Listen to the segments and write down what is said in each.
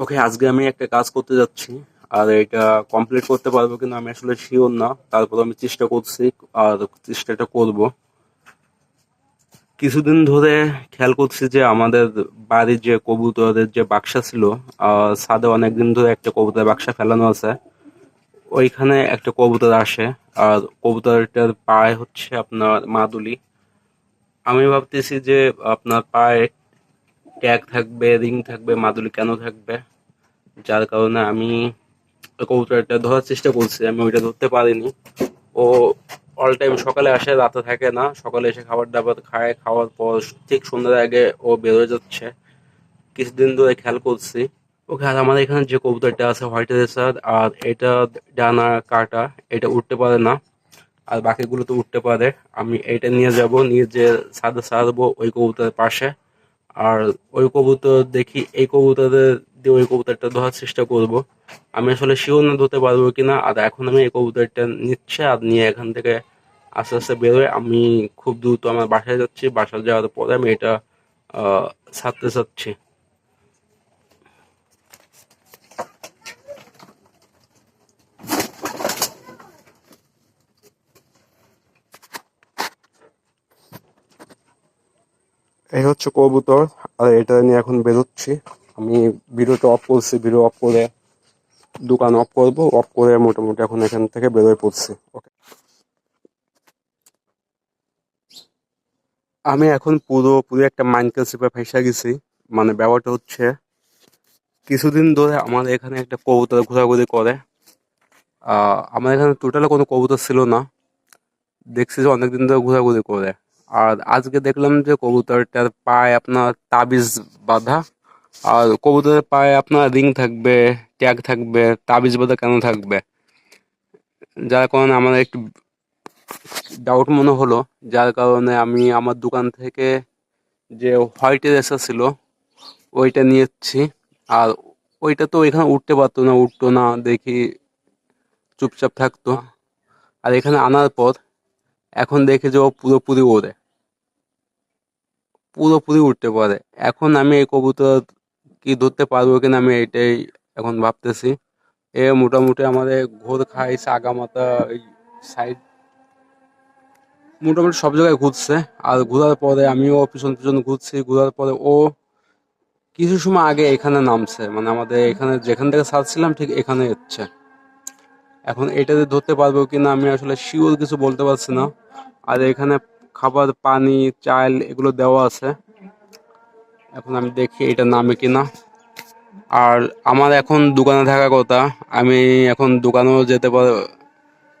ওকে আজকে আমি একটা কাজ করতে যাচ্ছি, আর এটা কমপ্লিট করতে পারব কিনা আমি আসলে শিওর না। তারপর আমি চেষ্টা করছি, আর চেষ্টাটা করব। কিছুদিন ধরে খেয়াল করছি যে আমাদের বাড়ির যে কবুতরের যে বাক্সা ছিল ছাদে অনেকদিন ধরে একটা কবুতরের বাক্সা ফেলানো আছে। ওইখানে একটা কবুতর আসে, আর কবুতরটার পায়ে হচ্ছে আপনার মাদুলি। আমি ভাবতেছি যে আপনার পায়ে ট্যাগ থাকবে, রিং থাকবে, মাদুলি কেন থাকবে? যার কারণে আমি কবুতরটা ধরার চেষ্টা করছি, আমি ওইটা ধরতে পারিনি। ও অল টাইম সকালে আসে, রাতে থাকে না। সকালে এসে খাবার দাবার খায়, খাওয়ার পর ঠিক সন্ধ্যার আগে ও বেরোয় যাচ্ছে। কিছুদিন ধরে খেয়াল করছি। ওকে, আর আমাদের এখানে যে কবুতরটা আছে হোয়াইট রেসার আর এটা ডানা কাটা, এটা উঠতে পারে না। আর বাকিগুলো তো উঠতে পারে। আমি এটা নিয়ে যাব, নিয়ে যে ছাদে ছাড়বো ওই কবুতরের পাশে। আর ওই কবুতর দেখি, এই কবুতরের দিয়ে ওই কবুতরটা ধোয়ার চেষ্টা করব। আমি আসলে শিওর না ধরতে পারব কিনা, আর এখন আমি এই কবুতরটা নিচ্ছে আর নিয়ে এখান থেকে আস্তে আস্তে বেরোয়। আমি খুব দ্রুত আমার বাসায় যাচ্ছি, বাসায় যাওয়ার পরে আমি এটা ছাড়তে চাচ্ছি। এই হচ্ছে কবুতর। আর এটা নিয়ে এখন বেরোচ্ছি। আমি ভিডিওটা অফ করছি, ভিডিও অফ করে দোকান অফ করব। অফ করে মোটামুটি এখন এখান থেকে বেরোয় পড়ছি। ওকে আমি এখন পুরো পুরো একটা মাইন্ডকেল শিপে ফেসে গেছি। মানে ব্যাপারটা হচ্ছে কিছুদিন ধরে আমার এখানে একটা কবুতর ঘোরাঘুরি করে। আমার এখানে টোটালে কোনো কবুতর ছিল না। দেখছি যে অনেকদিন ধরে ঘোরাঘুরি করে। আর আজকে দেখলাম যে কবুতরটার পায়ে আপনার তাবিজ বাঁধা। আর কবুতরের পায়ে আপনার রিং থাকবে ট্যাগ থাকবে, তাবিজ বাঁধা কেন থাকবে? যার কারণে আমার একটু ডাউট মনে হলো। যার কারণে আমি আমার দোকান থেকে যে হোয়াইট রেসার ছিল, ওইটা নিয়েছি। আর ওইটা তো এখানে উঠতে পারতো না, উঠতো না, দেখি চুপচাপ থাকতো। আর এখানে আনার পর এখন দেখে যে ও পুরোপুরি ওড়ে। পুরোপুরি উঠতে পারে। এখন আমি এই কবুতর কি ধরতে পারব কিনা আমি এটাই এখন ভাবতেছি। এ মোটামুটি আমাদের ঘোর খাই সাগামাতা এই সাইড মোটামুটি সব জায়গায় ঘুরছে। আর ঘোরার পরে আমিও পিছন পিছন ঘুরছি। ঘোরার পরে ও কিছু সময় আগে এখানে নামছে। মানে আমাদের এখানে যেখান থেকে ছাড়ছিলাম ঠিক এখানে হচ্ছে এখন এটাতে ধরতে পারব কিনা আমি আসলে শিওর কিছু বলতে পারছি না। আর এখানে খাবার, পানি, চাল এগুলো দেওয়া আছে। এখন আমি দেখি এটা নামে কিনা। আর আমার এখন দোকানে থাকা কথা, আমি এখন দোকানেও যেতে পার-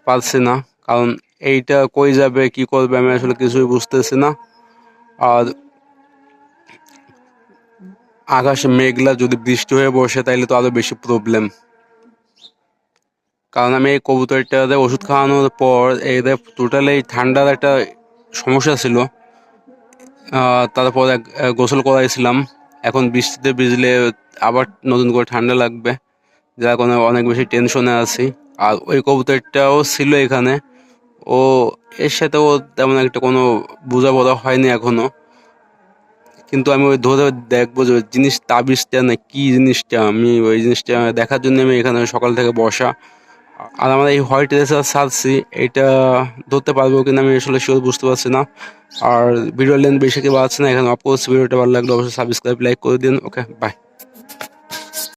পারছি না। কারণ এইটা কই যাবে, কি করবে, আমি আসলে কিছুই বুঝতেছি না। আর আকাশে মেঘলা, যদি বৃষ্টি হয়ে বসে, তাইলে তো আরও বেশি প্রবলেম কারণ আমি এই কবুতরটাতে ওষুধ খাওয়ানোর পর, এদের টোটালি ঠান্ডার একটা সমস্যা ছিল। তারপর এক গোসল করাইছিলাম। এখন বৃষ্টিতে ভিজলে আবার নতুন করে ঠান্ডা লাগবে। যার কারণে অনেক বেশি টেনশনে আছি। আর ওই কবুতরটাও ছিল এখানে। ও, এর সাথেও তেমন একটা কোনো বোঝাপড়া হয়নি এখনও কিন্তু আমি ওই ধরে দেখব যে জিনিস তাবিজটা না কী জিনিসটা, আমি ওই জিনিসটা দেখার জন্য আমি এখানে সকাল থেকে বসা। আর আমার এই হোয়াইট রেসার সারছি এটা ধরতে পারব কিনা আমি আসলে শিওর বুঝতে পারছি না। আর ভিডিও লেন্থ বেশি কেউ আছে না, এখানে অফকোর্স ভিডিওটা ভালো লাগলে অবশ্যই সাবস্ক্রাইব লাইক করে দিন। Okay bye